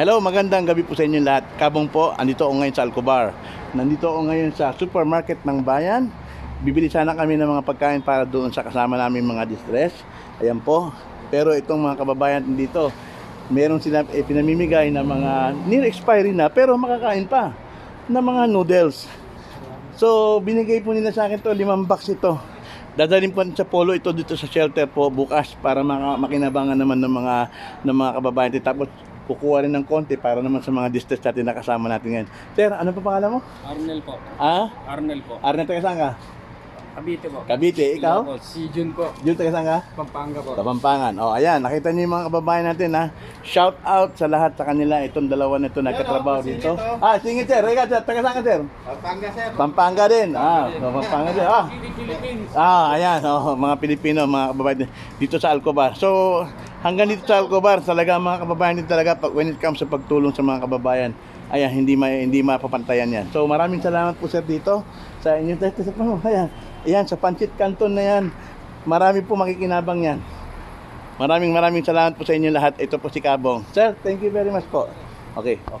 Hello, magandang gabi po sa inyo lahat. Kabong po, andito ako ngayon sa Alcobar. Nandito ako ngayon sa supermarket ng bayan. Bibili sana kami ng mga pagkain para doon sa kasama namin mga distress. Ayan po. Pero itong mga kababayan dito, meron sila eh, pinamimigay na mga near expiry na pero makakain pa na mga noodles. So, binigay po nila sa akin to, limang box ito. Dadalhin po sa polo ito dito sa shelter po bukas para maka, makinabangan naman ng mga ng mga kababayan. Tapos kukuha rin ng konti para naman sa mga distress natin na kasama natin ngayon. Sir, ano pa pangalan mo? Arnel po. Ah? Arnel po. Arnett, taga saan ka? Cavite po. Cavite, ikaw? Po. Si Jun po. Jun, taga saan ka? Pampanga po. Kapampangan. O, ayan, nakita niyo yung mga kababayan natin, ha? Shout out sa lahat sa kanila. Itong dalawa na ito nagkatrabaho dito. Ah, singit, sir. Ika, sir. Taga saan ka, sir? Pampanga sir. Pampanga din. Ah, so, Pampanga din. Ah, Philippines. Ah, ayan, oh, mga Pilipino, mga kababayan dito sa Alcobar. So, hanggang dito sa Alcobar, talaga mga kababayan din talaga pag when it comes sa pagtulong sa mga kababayan, ayan, hindi ma hindi mapapantayan yan. So, maraming salamat po sir dito sa inyo. Dito sa oh, ayan, ayan, sa Pancit Canton na yan. Marami po makikinabang yan. Maraming maraming salamat po sa inyo lahat. Ito po si Kabong. Sir, thank you very much po. Okay. Oh.